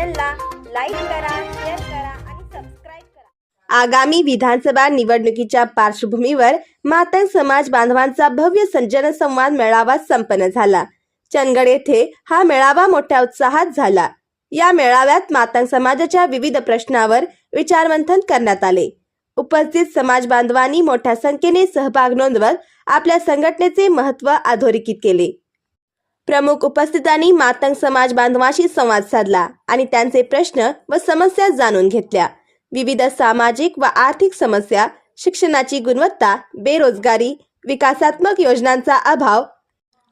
चॅनलला लाईक करा शेअर करा आणि सबस्क्राईब करा. आगामी विधानसभा निवडणुकीच्या पार्श्वभूमीवर मातंग समाज बांधवांचा भव्य संजन संवाद मेळावा संपन्न झाला. चंदगड येथे हा मेळावा मोठ्या उत्साहात झाला. या मेळाव्यात मातंग समाजाच्या विविध प्रश्नावर विचारमंथन करण्यात आले. उपस्थित समाज बांधवांनी मोठ्या संख्येने सहभाग नोंदवत आपल्या संघटनेचे महत्त्व अधोरेखित केले. प्रमुख उपस्थितांनी मातंग समाज बांधवांशी संवाद साधला आणि त्यांचे प्रश्न व समस्या जाणून घेतल्या. विविध सामाजिक व आर्थिक समस्या शिक्षणाची गुणवत्ता बेरोजगारी विकासात्मक योजनांचा अभाव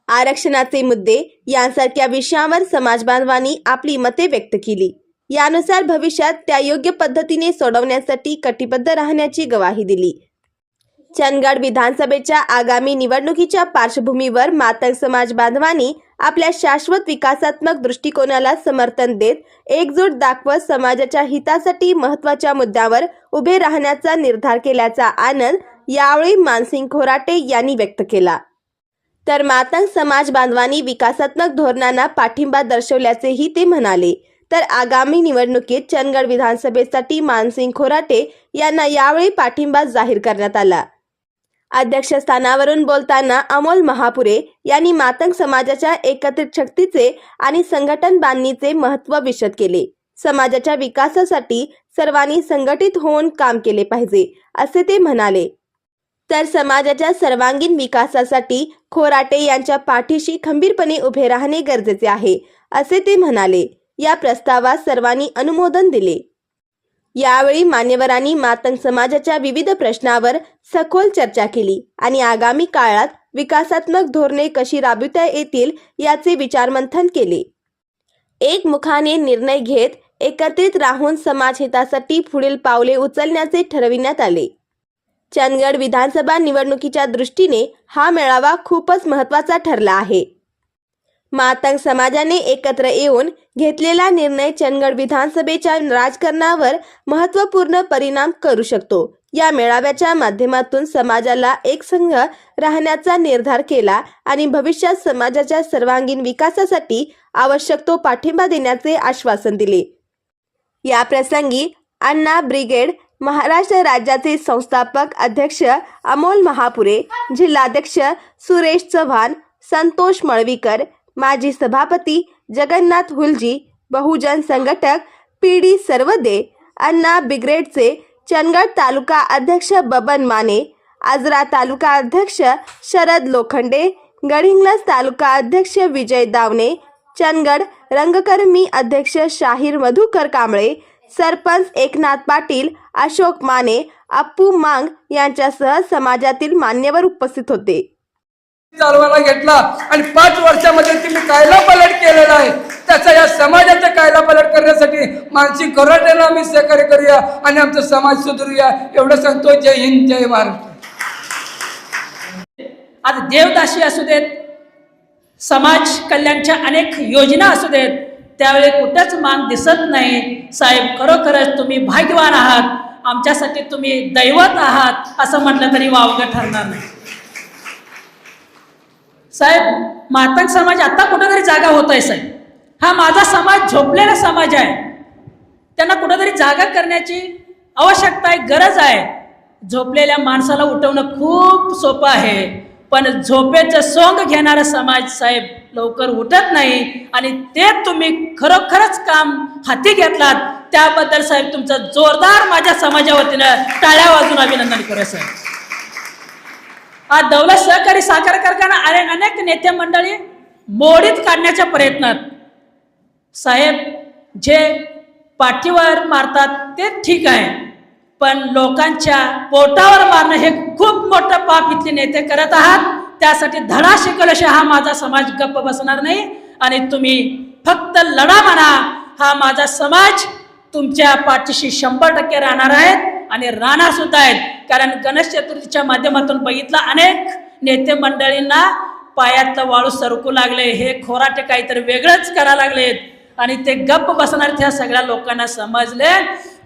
आरक्षणाचे मुद्दे यांसारख्या विषयांवर समाज बांधवांनी आपली मते व्यक्त केली. यानुसार भविष्यात त्या योग्य पद्धतीने सोडवण्यासाठी कटिबद्ध राहण्याची ग्वाही दिली. चंदगड विधानसभेच्या आगामी निवडणुकीच्या पार्श्वभूमीवर मातंग समाज बांधवांनी आपल्या शाश्वत विकासात्मक दृष्टिकोनाला समर्थन देत एकजूट दाखवत समाजाच्या हितासाठी महत्त्वाच्या मुद्द्यावर उभे राहण्याचा निर्धार केल्याचा आनंद यावेळी मानसिंग खोराटे यांनी व्यक्त केला. तर मातंग समाज बांधवांनी विकासात्मक धोरणांना पाठिंबा दर्शवल्याचेही ते म्हणाले. तर आगामी निवडणुकीत चंदगड विधानसभेसाठी मानसिंग खोराटे यांना यावेळी पाठिंबा जाहीर करण्यात आला. अध्यक्षस्थानावरून बोलताना अमोल महापुरे यांनी मातंग समाजाच्या एकत्रित शक्तीचे आणि संघटन बांधणीचे महत्त्व विशद केले. समाजाच्या विकासासाठी सर्वांनी संघटित होऊन काम केले पाहिजे असे ते म्हणाले. तर समाजाच्या सर्वांगीण विकासासाठी खोराटे यांच्या पाठीशी खंबीरपणे उभे राहणे गरजेचे आहे असे ते म्हणाले. या प्रस्तावास सर्वांनी अनुमोदन दिले. यावेळी मान्यवरांनी मातंग समाजाच्या विविध प्रश्नावर सखोल चर्चा केली आणि आगामी काळात विकासात्मक धोरणे कशी राबविता येतील याचे विचारमंथन केले. एक मुखाने निर्णय घेत एकत्रित राहून समाज हितासाठी पुढील पावले उचलण्याचे ठरविण्यात आले. चंदगड विधानसभा निवडणुकीच्या दृष्टीने हा मेळावा खूपच महत्त्वाचा ठरला आहे. मातंग समाजाने एकत्र येऊन घेतलेला निर्णय चंदगड विधानसभेच्या राजकारणावर महत्त्वपूर्ण परिणाम करू शकतो. या मेळाव्याच्या माध्यमातून समाजाला एकसंघ राहण्याचा निर्धार केला आणि भविष्यात समाजाच्या सर्वांगीण विकासासाठी आवश्यक तो पाठिंबा देण्याचे आश्वासन दिले. या प्रसंगी अण्णा ब्रिगेड महाराष्ट्र राज्याचे संस्थापक अध्यक्ष अमोल महापुरे जिल्हाध्यक्ष सुरेश चव्हाण संतोष मळवीकर माजी सभापती जगन्नाथ हुलजी बहुजन संघटक पी डी सर्वदे अण्णा बिग्रेडचे चंदगड तालुका अध्यक्ष बबन माने आजरा तालुका अध्यक्ष शरद लोखंडे गडिंग्लज तालुका अध्यक्ष विजय दावणे चंदगड रंगकर्मी अध्यक्ष शाहीर मधुकर कांबळे सरपंच एकनाथ पाटील अशोक माने अप्पू मांग यांच्यासह समाजातील मान्यवर उपस्थित होते. चालवायला घेतला. आणि पाच वर्षामध्ये तुम्ही कायला पलट केलेला आहे त्याचा या समाजाचा कायला पलट करण्यासाठी मानसिक कराटेला आम्ही सहकार्य करूया आणि आमचा समाज सुधरूया एवढं सांगतो. जय हिंद जय महाराष्ट्र. आज देवदासी असू देत समाज कल्याणच्या अनेक योजना असू देत त्यावेळी कुठंच मान दिसत नाही. साहेब खरोखरच तुम्ही भाग्यवान आहात. आमच्यासाठी तुम्ही दैवत आहात असं म्हटलं तरी वावगं ठरणार नाही. साहेब मातंग समाज आता कुठंतरी जागा होत आहे साहेब. हा माझा समाज झोपलेला समाज आहे. त्यांना कुठंतरी जागा करण्याची आवश्यकता आहे गरज आहे. झोपलेल्या माणसाला उठवणं खूप सोपं आहे. पण झोपेचं सोंग घेणारा समाज साहेब लवकर उठत नाही. आणि ते तुम्ही खरोखरच काम हाती घेतलात. त्याबद्दल साहेब तुमचं जोरदार माझ्या समाजावरतीनं टाळ्या वाजून अभिनंदन करू साहेब. आज दौलत सहकारी साखर कारखाना अरे अनेक नेते मंडळी मोडीत काढण्याच्या प्रयत्नात. साहेब जे पाठीवर मारतात ते ठीक आहे पण लोकांच्या पोटावर मारणं हे खूप मोठं पाप इथले नेते करत आहात. त्यासाठी धडा शिकवल्याशिवाय हा माझा समाज गप्प बसणार नाही आणि तुम्ही फक्त लढा म्हणा. हा माझा समाज तुमच्या पाठीशी शंभर टक्के राहणार आहेत आणि राणा सुद्धा आहेत. कारण गणेश चतुर्थीच्या माध्यमातून बघितलं अनेक नेते मंडळींना पायातलं वाळू सरकू लागले. हे खोराटे काहीतरी वेगळंच करा लागलेत. आणि ते गप्प बसणार त्या सगळ्या लोकांना समजले.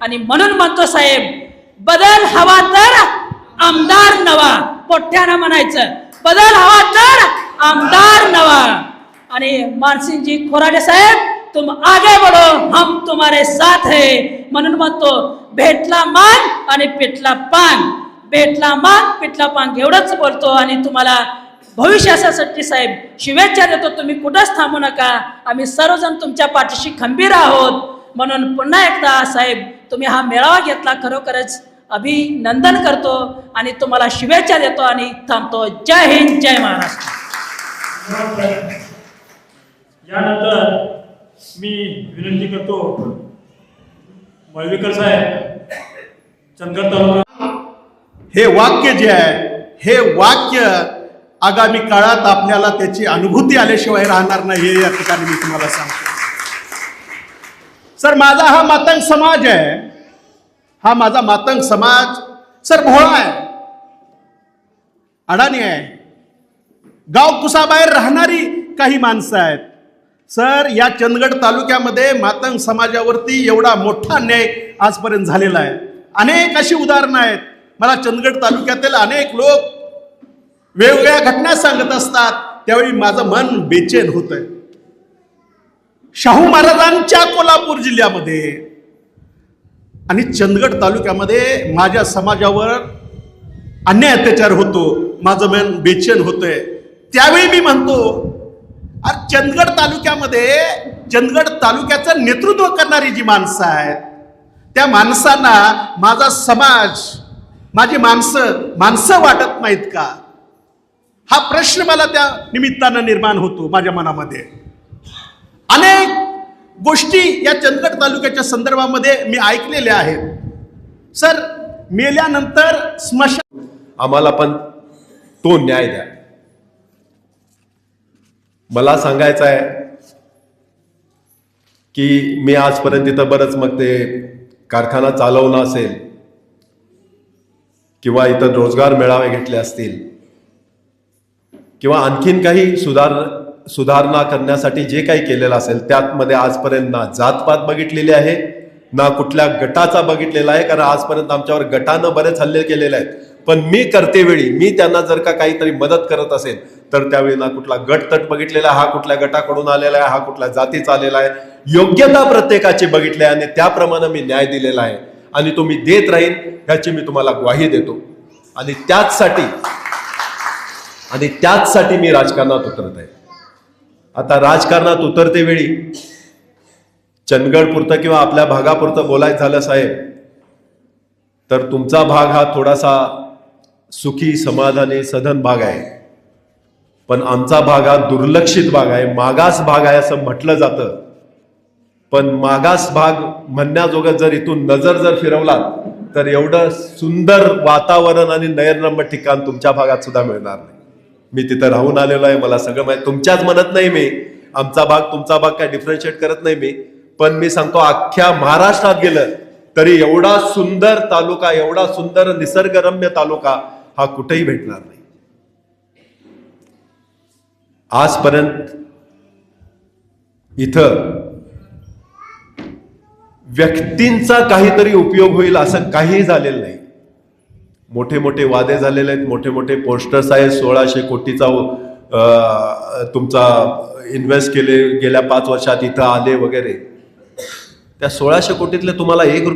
आणि म्हणून म्हणतो साहेब बदल हवा तर आमदार नवा. पोठ्यानं म्हणायचं बदल हवा तर आमदार नवा. आणि मानसिंगजी खोराडे साहेब तुम आगे बढ़ो हम तुम्हारे साथ है. म्हणून म्हणतो भेटला मान आणि पिटला पान. भेटला मान पिटला पान एवढंच बोलतो आणि तुम्हाला भविष्यासाठी साहेब शुभेच्छा देतो तुम्ही कुठंच थांबू नका. आम्ही सर्वजण तुमच्या पाठीशी खंबीर आहोत. म्हणून पुन्हा एकदा साहेब तुम्ही हा मेळावा घेतला खरोखरच अभिनंदन करतो आणि तुम्हाला शुभेच्छा देतो आणि थांबतो. जय हिंद जय महाराष्ट्र. यानंतर मी विनंती करतो मळवीकर साहेब चंदगड तालुका. हे वाक्य जे आहे हे वाक्य आगामी काळात आपल्याला त्याची अनुभूती आल्याशिवाय राहणार नाही हे या ठिकाणी मी तुम्हाला सांगतो. सर माझा हा मातंग समाज आहे. हा माझा मातंग समाज सर भोळा आहे. अडाणी आहे. गाव कुसाबाहेर राहणारी काही माणसं आहेत. सर या चंदगड तालुक्यामध्ये मातंग समाजावरती एवढा मोठा न्याय आजपर्यंत झालेला आहे. अनेक अशी उदाहरणं आहेत. मला चंदगड तालुक्यातील अनेक लोक वेगवेगळ्या घटना सांगत असतात. त्यावेळी माझं मन बेचैन होत आहे शाहू महाराजांच्या कोल्हापूर जिल्ह्यामध्ये आणि चंदगड तालुक्यामध्ये माझ्या समाजावर अन्याय अत्याचार होतो. माझं मन बेचैन होतंय. त्यावेळी मी म्हणतो अरे चंदगड तालुक्यामध्ये चंदगड तालुक्याचं नेतृत्व करणारी जी माणसं आहेत त्या माणसांना माझा समाज माझी माणसं माणसं वाटत नाहीत का? हा प्रश्न मला त्या निमित्तानं निर्माण होतो माझ्या मनामध्ये. अनेक गोष्टी या चंदगड तालुक्याच्या संदर्भामध्ये मी ऐकलेल्या आहेत. सर मेल्यानंतर स्मशान आम्हाला पण तो न्याय द्या. मला सांगायचं आहे की मी आजपर्यंत इथं बरंच मग ते कारखाना चालवला असेल किंवा इतर रोजगार मेळावे घेतले असतील किंवा आणखीन काही सुधार सुधारणा करण्यासाठी जे काही केलेलं असेल त्यातमध्ये आजपर्यंत ना जातपात बघितलेली आहे ना कुठल्या गटाचा बघितलेला आहे कारण आजपर्यंत आमच्यावर गटानं बरेच हल्ले केलेले आहेत. पण मी करतेवेळी मी त्यांना जर का काहीतरी मदत करत असेल तर त्यावेळी ना कुठला गट तट बघितलेला आहे, हा कुठल्या गटाकडून आलेला आहे हा कुठल्या जातीचा आलेला आहे योग्यता प्रत्येकाची बघितली आहे आणि त्याप्रमाणे मी न्याय दिलेला आहे. आणि तो मी देत राहीन ह्याची मी तुम्हाला ग्वाही देतो. आणि त्याचसाठी आणि त्याचसाठी मी राजकारणात उतरत आहे. आता राजकारणात उतरते वेळी चंदगडपुरतं किंवा आपल्या भागापुरतं बोलायचं झालं साहेब तर तुमचा भाग हा थोडासा सुखी समाधानी सधन भाग आहे. पण आमचा भाग हा दुर्लक्षित भाग आहे मागास भाग आहे असं म्हटलं जातं. पण मागास भाग म्हणण्याजोगं जर इथून नजर जर फिरवला तर एवढं सुंदर वातावरण आणि नयनरम्य ठिकाण तुमच्या भागात सुद्धा मिळणार नाही. मी तिथं राहून आलेलो आहे मला सगळं माहिती. तुमच्याच म्हणत नाही मी. आमचा भाग तुमचा भाग काय डिफरन्शिएट करत नाही मी. पण मी सांगतो अख्ख्या महाराष्ट्रात गेलं तरी एवढा सुंदर तालुका एवढा सुंदर निसर्गरम्य तालुका हा कुठेही भेटणार नाही. आजपर्यंत इथं व्यक्तींचा काहीतरी उपयोग होईल असं काहीही झालेलं नाही. मोठे मोठे वादे झालेले आहेत मोठे मोठे पोस्टर्स आहेत सोळाशे कोटीचा तुमचा इन्व्हेस्ट केले गेल्या पाच वर्षात इथं आले वगैरे. त्या सोळाशे कोटीतले तुम्हाला एक रुपये